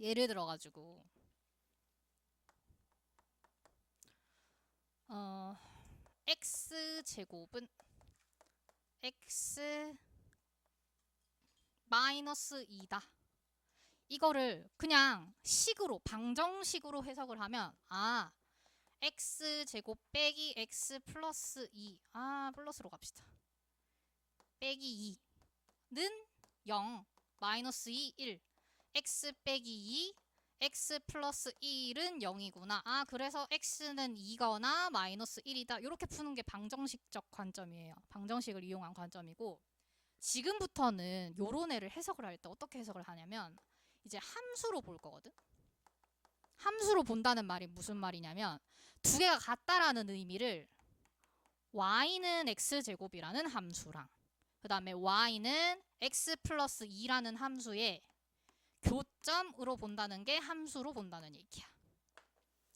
예를 들어 가지고 어 x 제곱은 x 마이너스 2다. 이거를 그냥 식으로 방정식으로 해석을 하면 아 x 제곱 빼기 x 플러스 2. 아, 플러스로 갑시다. 빼기 2는 0, 마이너스 2, 1. X 빼기 2, x 플러스 1은 0이구나. 아, 그래서 x는 2거나 마이너스 1이다. 이렇게 푸는 게 방정식적 관점이에요. 방정식을 이용한 관점이고 지금부터는 요런 애를 해석을 할 때 어떻게 해석을 하냐면 이제 함수로 볼 거거든. 함수로 본다는 말이 무슨 말이냐면 두 개가 같다라는 의미를 y는 x 제곱이라는 함수랑 그 다음에 y는 x 플러스 2라는 함수의 교점으로 본다는 게 함수로 본다는 얘기야.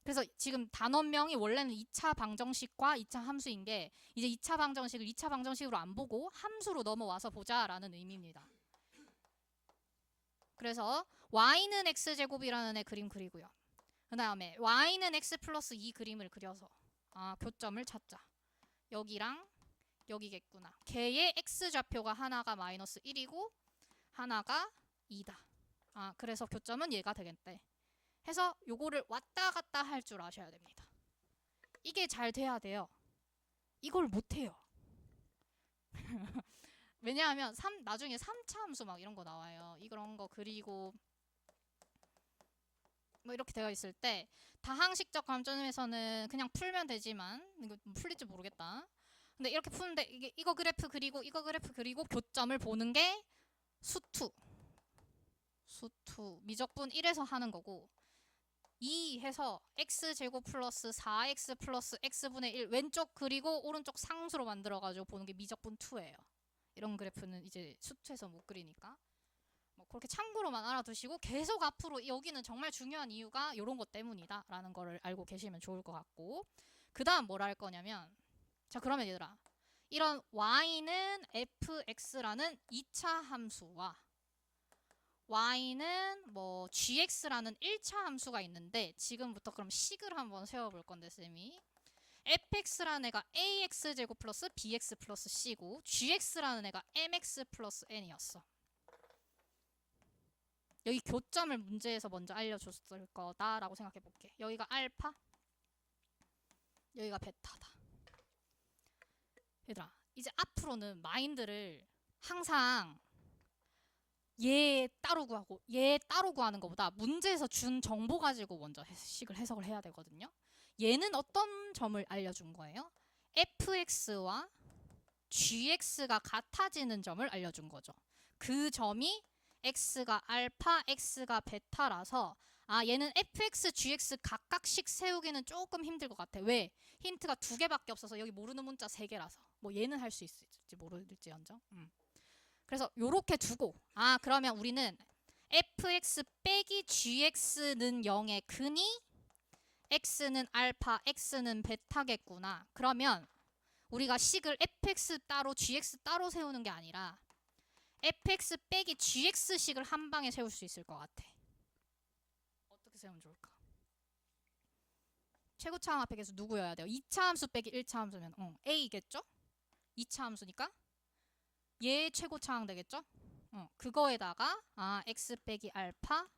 그래서 지금 단원명이 원래는 2차 방정식과 2차 함수인 게 이제 2차 방정식을 2차 방정식으로 안 보고 함수로 넘어와서 보자라는 의미입니다. 그래서 y는 x 제곱이라는 애 그림 그리고요. 그 다음에 y는 x 플러스 2 그림을 그려서 아 교점을 찾자. 여기랑 여기겠구나. 걔의 x 좌표가 하나가 마이너스 1이고 하나가 2다. 아 그래서 교점은 얘가 되겠대. 해서 요거를 왔다 갔다 할 줄 아셔야 됩니다. 이게 잘 돼야 돼요. 이걸 못 해요. 왜냐하면 3, 나중에 3차 함수 막 이런 거 나와요. 이런 거 그리고 뭐 이렇게 되어 있을 때 다항식적 관점에서는 그냥 풀면 되지만 이거 풀릴지 모르겠다. 근데 이렇게 푸는데 이게 이거 그래프 그리고 이거 그래프 그리고 교점을 보는 게 수투. 수투 미적분 1에서 하는 거고 2 해서 x 제곱 플러스 4x 플러스 x분의 1 왼쪽 그리고 오른쪽 상수로 만들어 가지고 보는 게 미적분 2예요. 이런 그래프는 이제 수투에서 못 그리니까. 뭐 그렇게 참고로만 알아두시고 계속 앞으로 여기는 정말 중요한 이유가 이런 것 때문이다라는 거를 알고 계시면 좋을 것 같고. 그 다음 뭘 할 거냐면 자 그러면 얘들아. 이런 y는 fx라는 2차 함수와 y는 뭐 gx라는 1차 함수가 있는데 지금부터 그럼 식을 한번 세워볼 건데 쌤이 fx라는 애가 ax 제곱 플러스 bx 플러스 c고 gx라는 애가 mx 플러스 n이었어. 여기 교점을 문제에서 먼저 알려줬을 거다라고 생각해 볼게. 여기가 알파, 여기가 베타다. 얘들아, 이제 앞으로는 마인드를 항상 얘 따로 구하고 얘 따로 구하는 것보다 문제에서 준 정보 가지고 먼저 식을 해석을 해야 되거든요. 얘는 어떤 점을 알려준 거예요? fx와 gx가 같아지는 점을 알려준 거죠. 그 점이 x가 알파, x가 베타라서 아 얘는 fx, gx 각각씩 세우기는 조금 힘들 것 같아. 왜? 힌트가 두 개밖에 없어서 여기 모르는 문자 세 개라서 뭐 얘는 할 수 있을지 모를지언정. 음. 그래서 요렇게 두고 아 그러면 우리는 fx 빼기 gx는 0의 근이 x는 알파, x는 베타겠구나. 그러면 우리가 식을 fx 따로 gx 따로 세우는 게 아니라 fx 빼기 gx식을 한 방에 세울 수 있을 것 같아. 어떻게 세우면 좋을까? 최고차함 앞에 계속 누구여야 돼요? 2차 함수 빼기 1차 함수면 어, a겠죠? 2차 함수니까 얘 최고 차항 되겠죠? 어, 그거에다가 아 x 빼기 알파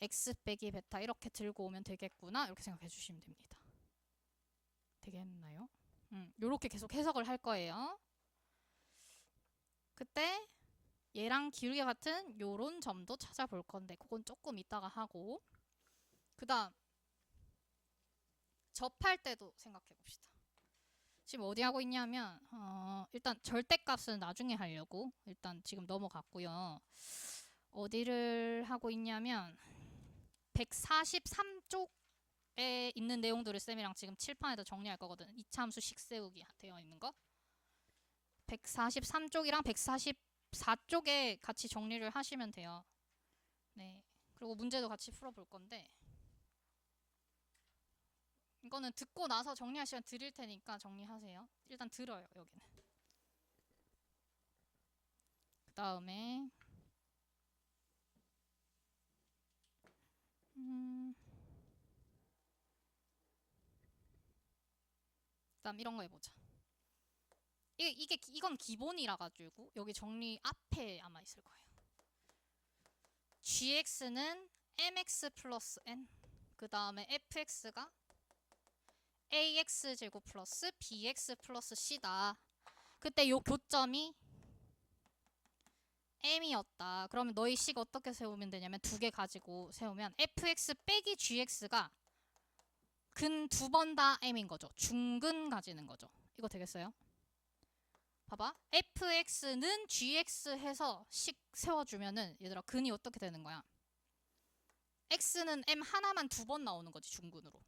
x 빼기 베타 이렇게 들고 오면 되겠구나 이렇게 생각해 주시면 됩니다. 되겠나요? 음, 요렇게 계속 해석을 할 거예요. 그때 얘랑 기울기 같은 요런 점도 찾아볼 건데 그건 조금 이따가 하고 그 다음 접할 때도 생각해 봅시다. 지금 어디 하고 있냐면 어, 일단 절대값은 나중에 하려고 일단 지금 넘어갔고요. 어디를 하고 있냐면 143쪽에 있는 내용들을 쌤이랑 지금 칠판에다 정리할 거거든. 이차 함수 식 세우기 되어 있는 거. 143쪽이랑 144쪽에 같이 정리를 하시면 돼요. 네. 그리고 문제도 같이 풀어볼 건데 이거는 듣고 나서 정리할 시간 드릴 테니까 정리하세요. 일단 들어요, 여기는. 그 다음에 음 그다음 이런 거 해보자. 이게, 이게 이건 기본이라 가지고 여기 정리 앞에 아마 있을 거예요. gx는 mx 플러스 n 그 다음에 fx가 ax 제곱 플러스 bx 플러스 c다. 그때 요 교점이 m이었다. 그러면 너희 c가 어떻게 세우면 되냐면 두 개 가지고 세우면 fx 빼기 gx가 근 두 번 다 m인 거죠. 중근 가지는 거죠. 이거 되겠어요? 봐봐. fx는 gx 해서 식 세워주면은 얘들아 근이 어떻게 되는 거야? x는 m 하나만 두 번 나오는 거지 중근으로.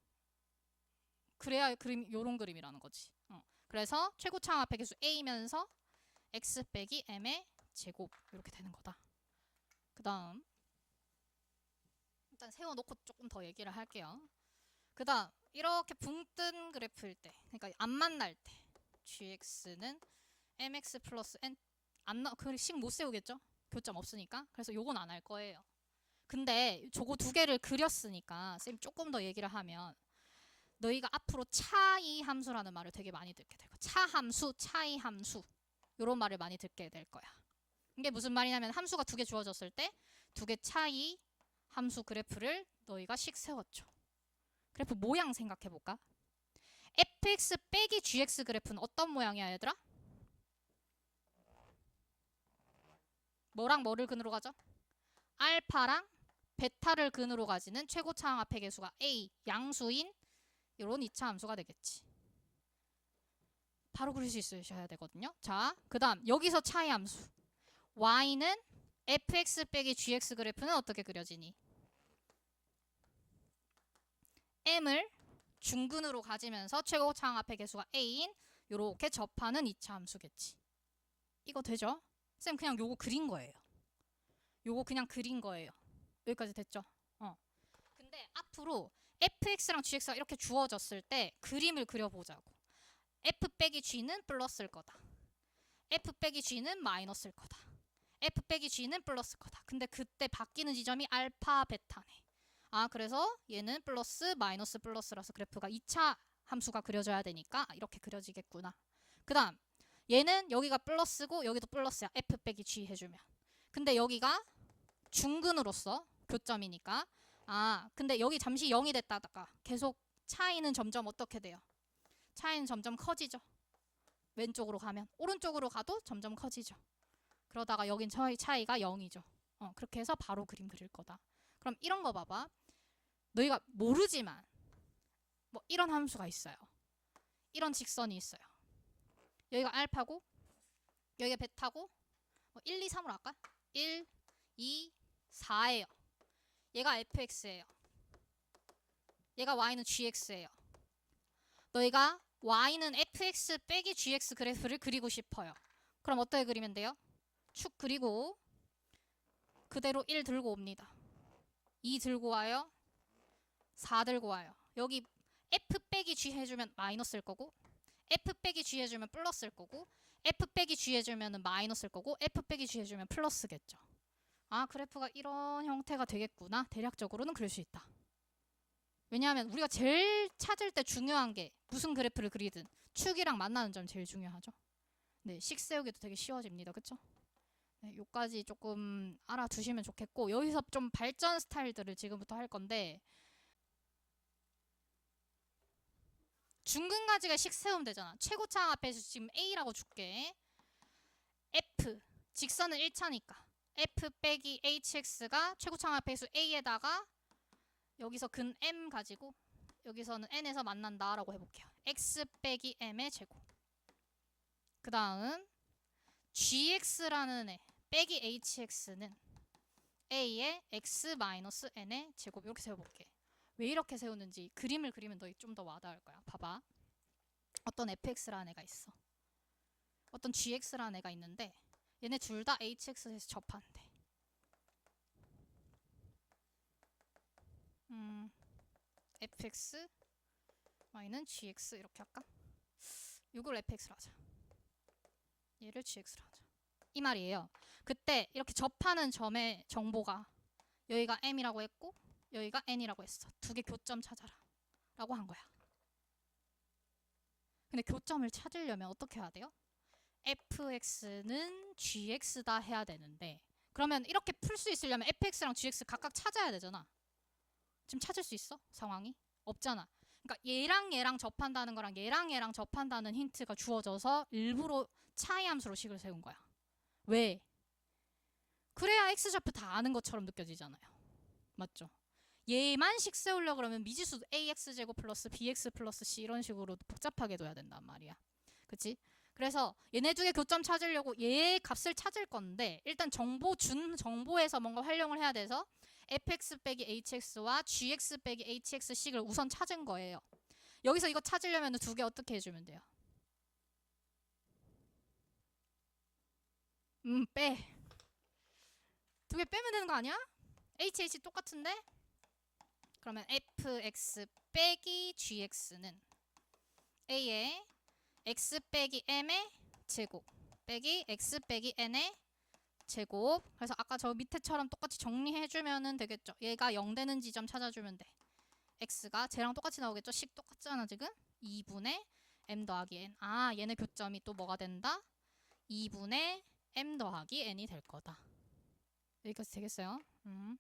그래야 그림 요런 그림이라는 거지. 어. 그래서 최고 창합 배계수 a면서 x 빼기 m의 제곱 이렇게 되는 거다. 그 다음 일단 세워놓고 조금 더 얘기를 할게요. 그 다음 이렇게 붕 뜬 그래프일 때, 그러니까 안 만날 때 gx는 mx 플러스 n 안 나, 그식못 세우겠죠? 교점 없으니까. 그래서 요건 안 할 거예요. 근데 저거 두 개를 그렸으니까 쌤 조금 더 얘기를 하면 너희가 앞으로 차이 함수라는 말을 되게 많이 듣게 될 거야. 차 함수, 차이 함수 이런 말을 많이 듣게 될 거야. 이게 무슨 말이냐면 함수가 두 개 주어졌을 때 두 개 차이 함수 그래프를 너희가 식 세웠죠. 그래프 모양 생각해 볼까? fx 빼기 gx 그래프는 어떤 모양이야, 얘들아? 뭐랑 뭐를 근으로 가죠? 알파랑 베타를 근으로 가지는 최고 차항합의 개수가 a 양수인 이런 2차 함수가 되겠지. 바로 그릴 수 있으셔야 되거든요. 자, 그 다음 여기서 차이 함수 y는 fx 빼기 gx 그래프는 어떻게 그려지니? m을 중근으로 가지면서 최고 차항합의 개수가 a인 요렇게 접하는 2차 함수겠지. 이거 되죠? 쌤 그냥 요거 그린 거예요. 요거 그냥 그린 거예요. 여기까지 됐죠? 어. 근데 앞으로 fx랑 gx가 이렇게 주어졌을 때 그림을 그려보자고. f 빼기 g는 플러스일 거다. f 빼기 g는 마이너스일 거다. f 빼기 g는 플러스일 거다. 근데 그때 바뀌는 지점이 알파 베타네. 아 그래서 얘는 플러스 마이너스 플러스라서 그래프가 2차 함수가 그려져야 되니까 이렇게 그려지겠구나. 그 다음 얘는 여기가 플러스고 여기도 플러스야. f 빼기 g 해주면. 근데 여기가 중근으로서 교점이니까 아 근데 여기 잠시 0이 됐다가 계속 차이는 점점 어떻게 돼요? 차이는 점점 커지죠. 왼쪽으로 가면 오른쪽으로 가도 점점 커지죠. 그러다가 여긴 차이, 차이가 0이죠. 어, 그렇게 해서 바로 그림 그릴 거다. 그럼 이런 거 봐봐. 너희가 모르지만 뭐 이런 함수가 있어요. 이런 직선이 있어요. 여기가 알파고 여기가 베타고 뭐 1, 2, 3으로 할까? 1, 2, 4예요. 얘가 fx예요. 얘가 y는 gx예요. 너희가 y는 fx 빼기 gx 그래프를 그리고 싶어요. 그럼 어떻게 그리면 돼요? 축 그리고 그대로 1 들고 옵니다. 2 들고 와요. 4 들고 와요. 여기 f 빼기 g 해주면 마이너스일 거고 f 빼기 g 해주면 플러스일 거고 f 빼기 g 해주면 마이너스일 거고 f 빼기 g 해주면 플러스겠죠. 아 그래프가 이런 형태가 되겠구나. 대략적으로는 그럴 수 있다. 왜냐하면 우리가 제일 찾을 때 중요한 게 무슨 그래프를 그리든 축이랑 만나는 점 제일 중요하죠. 네, 식 세우기도 되게 쉬워집니다. 그쵸? 네, 요까지 조금 알아두시면 좋겠고 여기서 좀 발전 스타일들을 지금부터 할 건데 중근가지가 식 세우면 되잖아. 최고차항 앞에서 지금 A라고 줄게. F 직선은 1차니까 F 빼기 HX가 앞에서 A에다가 여기서 근 M 가지고 여기서는 N에서 만난다라고 해볼게요. X 빼기 M의 제곱. 그 다음 GX라는 애 빼기 HX는 A의 X 마이너스 N의 제곱 이렇게 세워볼게. 왜 이렇게 세우는지 그림을 그리면 너희 좀 더 와닿을 거야. 봐봐. 어떤 fx라는 애가 있어. 어떤 gx라는 애가 있는데 얘네 둘 다 hx에서 접한대. 음, fx y는 gx 이렇게 할까? 이걸 fx로 하자. 얘를 gx로 하자. 이 말이에요. 그때 이렇게 접하는 점의 정보가 여기가 m이라고 했고 여기가 n이라고 했어. 두 개 교점 찾아라. 라고 한 거야. 근데 교점을 찾으려면 어떻게 해야 돼요? Fx는 gx다 해야 되는데 그러면 이렇게 풀 수 있으려면 fx랑 gx 각각 찾아야 되잖아. 지금 찾을 수 있어? 상황이? 없잖아. 그러니까 얘랑 얘랑 접한다는 거랑 얘랑 얘랑 접한다는 힌트가 주어져서 일부러 차이 함수로 식을 세운 거야. 왜? 그래야 x 좌표 다 아는 것처럼 느껴지잖아요. 맞죠? 얘만 식 세우려 그러면 미지수 ax 제곱 플러스 bx 플러스 c 이런 식으로 복잡하게 둬야 된단 말이야. 그치? 그래서 얘네 중에 교점 찾으려고 얘의 값을 찾을 건데 일단 정보 준 정보에서 뭔가 활용을 해야 돼서 fx 빼기 hx와 gx 빼기 hx 식을 우선 찾은 거예요. 여기서 이거 찾으려면 두 개 어떻게 해주면 돼요? 음, 빼. 두 개 빼면 되는 거 아니야? hh 똑같은데? 그러면 fx 빼기 gx는 a의 x 빼기 m의 제곱 빼기 x 빼기 n의 제곱. 그래서 아까 저 밑에처럼 똑같이 정리해주면은 되겠죠? 얘가 0 되는 지점 찾아주면 돼. X가 쟤랑 똑같이 나오겠죠? 식 똑같잖아 지금? 2분의 m 더하기 n. 아 얘네 교점이 또 뭐가 된다? 2분의 m 더하기 n이 될 거다. 여기까지 되겠어요? 음.